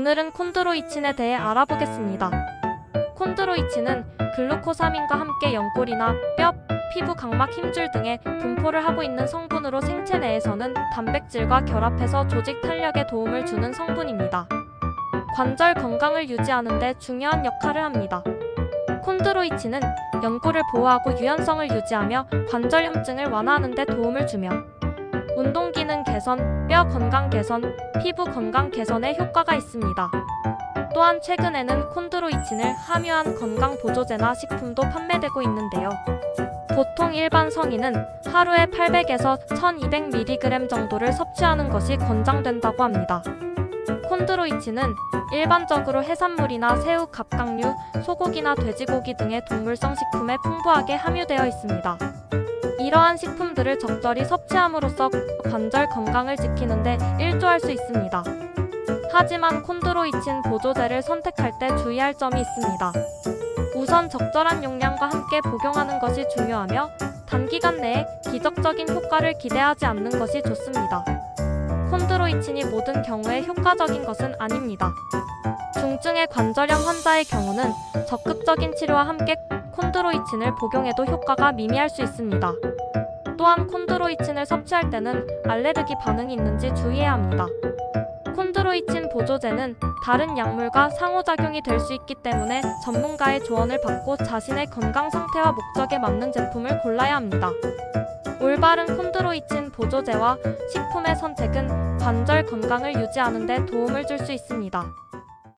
오늘은 콘드로이친에 대해 알아보겠습니다. 콘드로이친은 글루코사민과 함께 연골이나 뼈, 피부 각막 힘줄 등의 분포를 하고 있는 성분으로 생체 내에서는 단백질과 결합해서 조직 탄력에 도움을 주는 성분입니다. 관절 건강을 유지하는 데 중요한 역할을 합니다. 콘드로이친은 연골을 보호하고 유연성을 유지하며 관절 염증을 완화하는 데 도움을 주며 운동 기능 개선, 뼈 건강 개선, 피부 건강 개선에 효과가 있습니다. 또한 최근에는 콘드로이친을 함유한 건강 보조제나 식품도 판매되고 있는데요. 보통 일반 성인은 하루에 800에서 1200mg 정도를 섭취하는 것이 권장된다고 합니다. 콘드로이친은 일반적으로 해산물이나 새우, 갑각류, 소고기나 돼지고기 등의 동물성 식품에 풍부하게 함유되어 있습니다. 이러한 식품들을 적절히 섭취함으로써 관절 건강을 지키는데 일조할 수 있습니다. 하지만 콘드로이친 보조제를 선택할 때 주의할 점이 있습니다. 우선 적절한 용량과 함께 복용하는 것이 중요하며 단기간 내에 기적적인 효과를 기대하지 않는 것이 좋습니다. 콘드로이친이 모든 경우에 효과적인 것은 아닙니다. 중증의 관절염 환자의 경우는 적극적인 치료와 함께 콘드로이친을 복용해도 효과가 미미할 수 있습니다. 또한 콘드로이친을 섭취할 때는 알레르기 반응이 있는지 주의해야 합니다. 콘드로이친 보조제는 다른 약물과 상호작용이 될 수 있기 때문에 전문가의 조언을 받고 자신의 건강 상태와 목적에 맞는 제품을 골라야 합니다. 올바른 콘드로이친 보조제와 식품의 선택은 관절 건강을 유지하는 데 도움을 줄 수 있습니다.